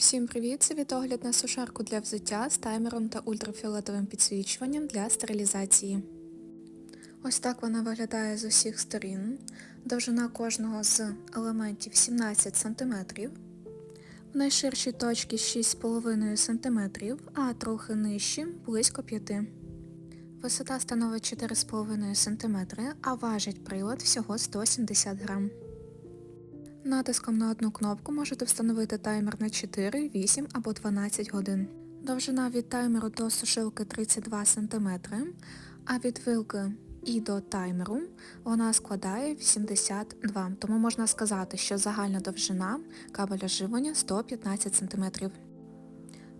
Всім привіт! Це відогляд на сушарку для взуття з таймером та ультрафіолетовим підсвічуванням для стерилізації. Ось так вона виглядає з усіх сторін. Довжина кожного з елементів 17 см. В найширшій точці 6,5 см, а трохи нижчі близько 5 Висота становить 4,5 см, а важить прилад всього 170 грам. Натиском на одну кнопку можете встановити таймер на 4, 8 або 12 годин. Довжина від таймеру до сушилки 32 см, а від вилки і до таймеру вона складає 82 тому можна сказати, що загальна довжина кабеля живлення 115 см.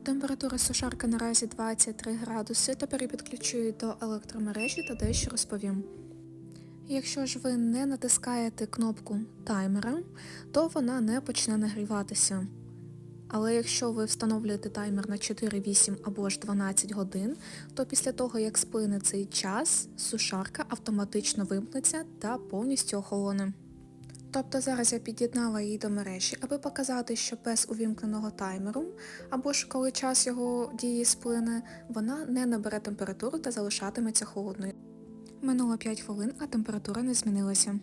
Температура сушарки наразі 23 градуси, тепер я підключу її до електромережі та дещо розповім. Якщо ж ви не натискаєте кнопку таймера, то вона не почне нагріватися. Але якщо ви встановлюєте таймер на 4, 8 або ж 12 годин, то після того, як сплине цей час, сушарка автоматично вимкнеться та повністю охолоне. Тобто зараз я під'єднала її до мережі, аби показати, що без увімкненого таймеру, або ж коли час його дії сплине, вона не набере температуру та залишатиметься холодною. Минуло 5 хвилин, а температура не змінилася.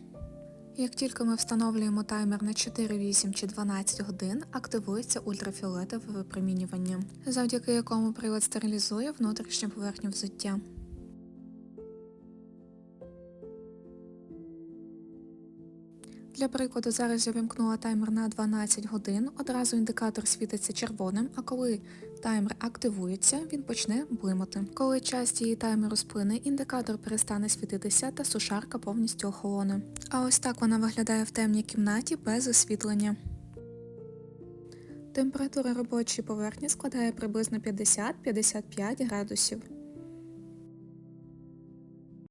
Як тільки ми встановлюємо таймер на 4, 8 чи 12 годин, активується ультрафіолетове випромінювання, завдяки якому прилад стерилізує внутрішню поверхню взуття. Для прикладу, зараз я вимкнула таймер на 12 годин, одразу індикатор світиться червоним, а коли таймер активується, він почне блимати. Коли час дії таймеру сплине, індикатор перестане світитися та сушарка повністю охолоне. А ось так вона виглядає в темній кімнаті без освітлення. Температура робочої поверхні складає приблизно 50-55 градусів.